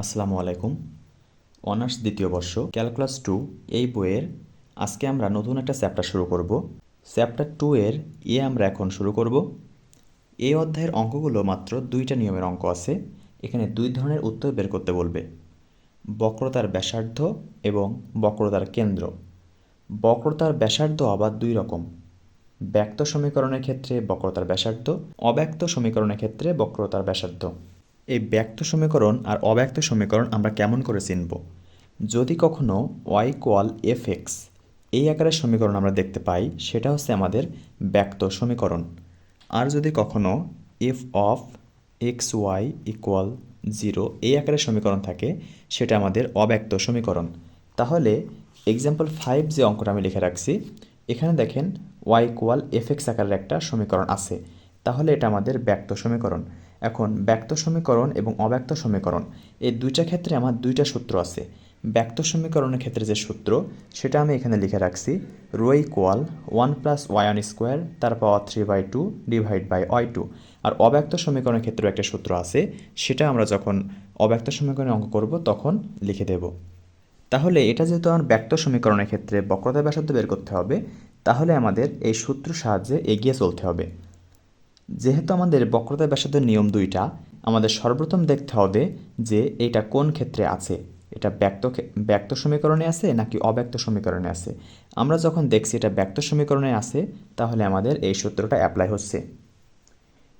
আসসালামু আলাইকুম। অনার্স দ্বিতীয় বর্ষ, ক্যালকুলাস টু, এই বইয়ের আজকে আমরা নতুন একটা চ্যাপ্টার শুরু করব। চ্যাপ্টার টু এর এ আমরা এখন শুরু করব। এই অধ্যায়ের অঙ্কগুলো মাত্র দুইটা নিয়মের অঙ্ক আছে। এখানে দুই ধরনের উত্তর বের করতে বলবে। বক্রতার ব্যাসার্ধ এবং বক্রতার কেন্দ্র। বক্রতার ব্যাসার্ধ আবার দুই রকম। ব্যক্ত সমীকরণের ক্ষেত্রে বক্রতার ব্যাসার্ধ, অব্যক্ত সমীকরণের ক্ষেত্রে বক্রতার ব্যাসার্ধ। এই ব্যক্ত সমীকরণ আর অব্যক্ত সমীকরণ আমরা কেমন করে চিনব? যদি কখনো ওয়াই কোয়াল এফ এক্স এই আকারের সমীকরণ আমরা দেখতে পাই, সেটা হচ্ছে আমাদের ব্যক্ত সমীকরণ। আর যদি কখনো F of X Y equal zero এই আকারের সমীকরণ থাকে, সেটা আমাদের অব্যক্ত সমীকরণ। তাহলে এক্সাম্পল ফাইভ যে অঙ্কটা আমি লিখে রাখছি, এখানে দেখেন ওয়াই ইকুয়াল এফ এক্স আকারের একটা সমীকরণ আছে। তাহলে এটা আমাদের ব্যক্ত সমীকরণ। এখন ব্যক্ত সমীকরণ এবং অব্যক্ত সমীকরণ। এই দুইটা ক্ষেত্রে আমার দুইটা সূত্র আছে। ব্যক্ত সমীকরণের ক্ষেত্রে যে সূত্র, সেটা আমি এখানে লিখে রাখছি, rho equal one plus one square, তার power three by two divide by Y two. আর অব্যক্ত সমীকরণের ক্ষেত্রে একটা সূত্র আছে, সেটা আমরা যখন অব্যক্ত সমীকরণে অঙ্ক করব, তখন লিখে দেব। তাহলে এটা যেহেতু আমার ব্যক্ত সমীকরণের ক্ষেত্রে বক্রতা ব্যাসার্ধ বের করতে হবে, তাহলে আমাদের এই সূত্র সাহায্যে এগিয়ে চলতে হবে। যেহেতু আমাদের বক্রতা ব্যাসার্ধের নিয়ম দুইটা, আমাদের সর্বপ্রথম দেখতে হবে যে এটা কোন ক্ষেত্রে আছে। এটা ব্যক্ত ব্যক্ত সমীকরণে আছে নাকি অব্যক্ত সমীকরণে আছে? আমরা যখন দেখছি এটা ব্যক্ত সমীকরণে আছে, তাহলে আমাদের এই সূত্রটা অ্যাপ্লাই হচ্ছে।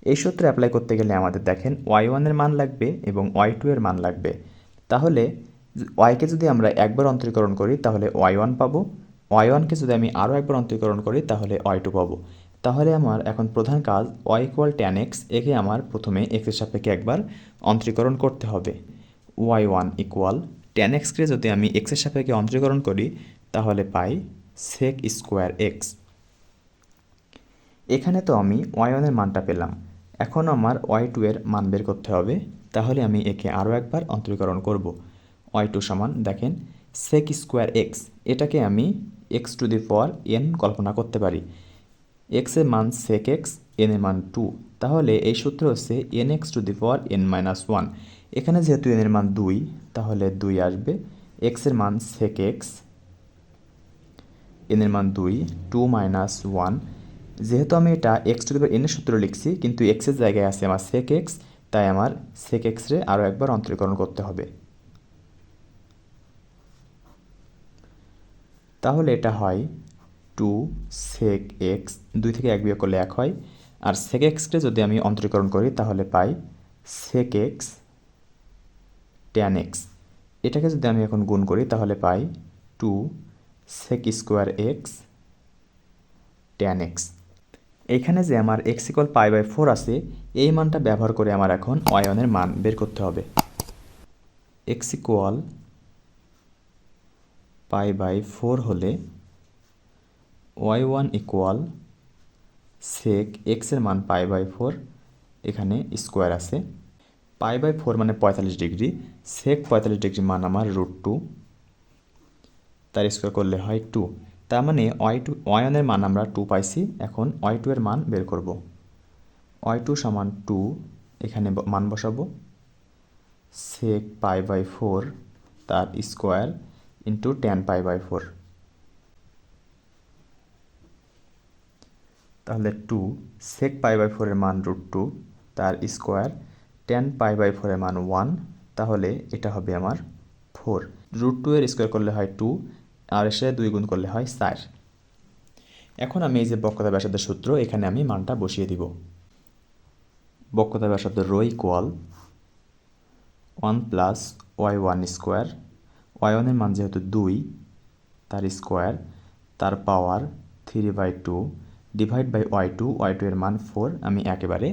এই সূত্রে অ্যাপ্লাই করতে গেলে আমাদের দেখেন ওয়াই ওয়ানের মান লাগবে এবং ওয়াই টু এর মান লাগবে। তাহলে ওয়াইকে যদি আমরা একবার অন্তরীকরণ করি, তাহলে ওয়াই ওয়ান পাবো। ওয়াই ওয়ানকে যদি আমি আরও একবার অন্তরীকরণ করি, তাহলে ওয়াই টু পাবো। তাহলে আমার এখন প্রধান কাজ ওয়াই ইকুয়াল ট্যান এক্স একে আমার প্রথমে এক্সের সাপেক্ষে একবার অন্তরীকরণ করতে হবে। ওয়াই ওয়ান ইকুয়াল ট্যান এক্সকে যদি আমি এক্সের সাপেক্ষে অন্তরীকরণ করি, তাহলে পাই সেক স্কোয়ার এক্স এখানে তো আমি ওয়াই ওয়ানের মানটা পেলাম। এখন আমার ওয়াই টু এর মান বের করতে হবে। তাহলে আমি একে আরও একবার অন্তরীকরণ করব। ওয়াই টু সমান, দেখেন সেক স্কোয়ার এক্স এটাকে আমি X to the power N কল্পনা করতে পারি। এক্সের মান সেক এক্স এন এর মান টু তাহলে এই সূত্র হচ্ছে N X to the power N minus one এখানে যেহেতু এন এর মান দুই, তাহলে দুই আসবে। এক্সের মান সেক এক্স এন এর মান দুই টু মাইনাস ওয়ান যেহেতু আমি এটা এক্স টু দি পাওয়ার এনের সূত্র লিখছি, কিন্তু এক্সের জায়গায় আছে আমার সেক এক্স তাই আমার সেক এক্সরে আরও একবার অন্তরীকরণ করতে হবে। তাহলে এটা হয় টু সেক এক্স দুই থেকে এক বিয়োগ করলে এক হয়। আর সেক এক্সকে যদি আমি অন্তরীকরণ করি, তাহলে পাই সেক এক্স ট্যান এক্স এটাকে যদি আমি এখন গুণ করি, তাহলে পাই two sec square X tan X এইখানে যে আমার X equal pi by four আছে, এই মানটা ব্যবহার করে আমার এখন অয়নের মান বের করতে হবে। X equal pi by four হলে ওয়াই ওয়ান ইকুয়াল সেক এক্সের মান পাই বাই ফোর এখানে স্কোয়ার আছে। পাই বাই ফোর মানে পঁয়তাল্লিশ ডিগ্রি সেক পঁয়তাল্লিশ ডিগ্রি মান আমার রুট টু তার স্কোয়ার করলে হয় টু তার মানে ওয়াই টু ওয়ানের মান আমরা টু পাইছি, এখন ওয়াই টু এর মান বের করব। ওয়াই টু সমান টু এখানে মান বসাবো। সেক পাই বাই ফোর তার square into tan pi by four তাহলে টু সেক পাই বাই ফোরের মান রুট টু তার স্কোয়ার টেন পাই বাই ফোরের মান ওয়ান তাহলে এটা হবে আমার ফোর রুট টু এর স্কোয়ার করলে হয় টু আর এসে দুই গুণ করলে হয় চার। এখন আমি এই যে বক্রতা ব্যাসার্ধের সূত্র, এখানে আমি মানটা বসিয়ে দিব। বক্রতা ব্যাসার্ধ rho equal one plus Y one square Y ওয়ানের মান যেহেতু দুই, তার স্কোয়ার তার power three by two divide by Y two Y two এর মান ফোর আমি একেবারে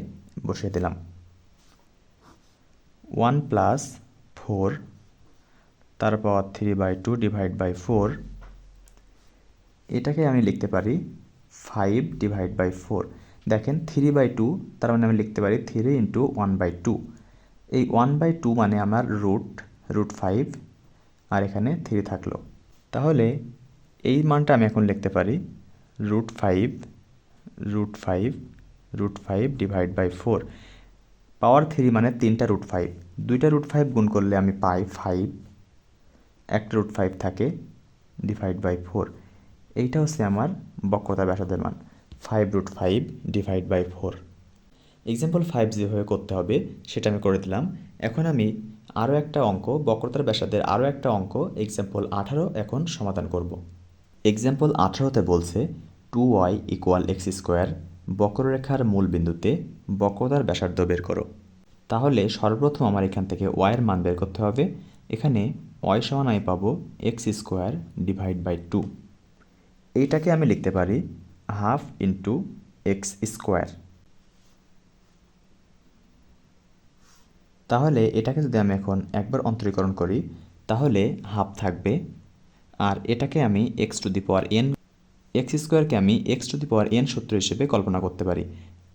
বসিয়ে দিলাম। ওয়ান প্লাস ফোর তার power three by two divide by four এটাকে আমি লিখতে পারি ফাইভ ডিভাইড বাই ফোর দেখেন থ্রি বাই টু তার মানে আমি লিখতে পারি three into one by two এই ওয়ান বাই টু মানে আমার রুট রুট ফাইভ আর এখানে থ্রি থাকল। তাহলে এই মানটা আমি এখন লিখতে পারি root five root five root five divide by four power three মানে তিনটা রুট ফাইভ দুইটা রুট ফাইভ গুণ করলে আমি পাই ফাইভ একটা রুট ফাইভ থাকে ডিভাইড বাই ফোর এইটা হচ্ছে আমার বক্রতা ব্যাসাদের মান। Five root five divide by four example five যেভাবে করতে হবে, সেটা আমি করে দিলাম। এখন আমি আরও একটা অঙ্ক, বক্রতার ব্যাসাদের আরও একটা অঙ্ক এক্সাম্পল আঠারো এখন সমাধান করব। এক্সাম্পল আঠারোতে বলছে two Y equal X square বক্ররেখার মূল বিন্দুতে বক্রতার ব্যাসার্ধ বের করো। তাহলে সর্বপ্রথম আমার এখান থেকে ওয়াইয়ের মান বের করতে হবে। এখানে ওয়াই সমান আমি পাবো X square divide by two. এইটাকে আমি লিখতে পারি হাফ ইন্টু এক্স স্কোয়ার। তাহলে এটাকে যদি আমি এখন একবার অন্তরীকরণ করি, তাহলে হাফ থাকবে। আর এটাকে আমি X to the power N X স্কোয়ারকে আমি X to the power N সূত্র হিসেবে কল্পনা করতে পারি।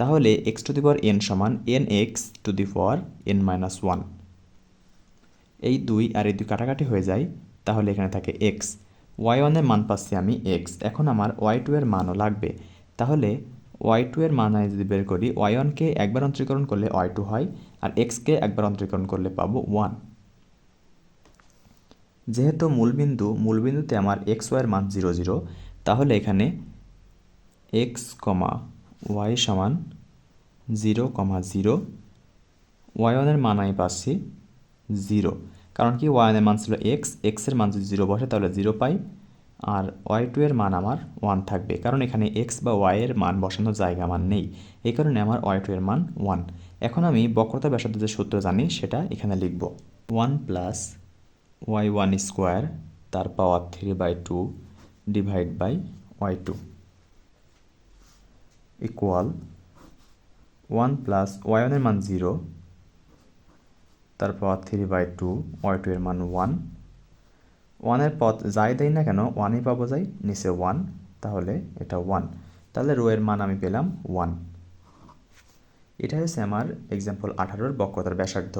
তাহলে X to the power N সমান N X to the power N minus one. এই দুই আর এই দুই কাটাকাটি হয়ে যায়, তাহলে এখানে থাকে এক্স। ওয়াই ওয়ানের মান পাচ্ছি আমি এক্স। এখন আমার ওয়াই টু এর মানও লাগবে। তাহলে ওয়াই টু এর মান আমি যদি বের করি, ওয়াই ওয়ানকে একবার অন্তরীকরণ করলে ওয়াই টু হয় আর এক্সকে একবার অন্তরীকরণ করলে পাবো ওয়ান। যেহেতু মূলবিন্দু, মূলবিন্দুতে আমার এক্স ওয়াইয়ের মান জিরো জিরো তাহলে এখানে এক্স কমা ওয়াই সমান জিরো কমা জিরো ওয়াই ওয়ানের মান আমি পাচ্ছি জিরো। কারণ কি ওয়াই ওয়ানের মান ছিল এক্স এক্সের মান যদি জিরো বসে তাহলে জিরো পাই, আর ওয়াই টু এর মান আমার ওয়ান থাকবে। কারণ এখানে এক্স বা ওয়াইয়ের মান বসানোর জায়গা মান নেই, এই কারণে আমার ওয়াই টু এর মান ওয়ান এখন আমি বক্রতা ব্যাসার্ধ যে সূত্র জানি সেটা এখানে লিখব। One plus Y one square তার power three by two divide by Y two equal one plus Y ওয়ানের মান জিরো তার power three by two Y two এর মান ওয়ান ওয়ানের পথ যাই দেয় না কেন ওয়ানই পাবো যাই, নিচে ওয়ান তাহলে এটা ওয়ান তাহলে রো এর মান আমি পেলাম ওয়ান এটা হচ্ছে আমার এক্সাম্পল আঠারোর বক্রতার ব্যাসার্ধ।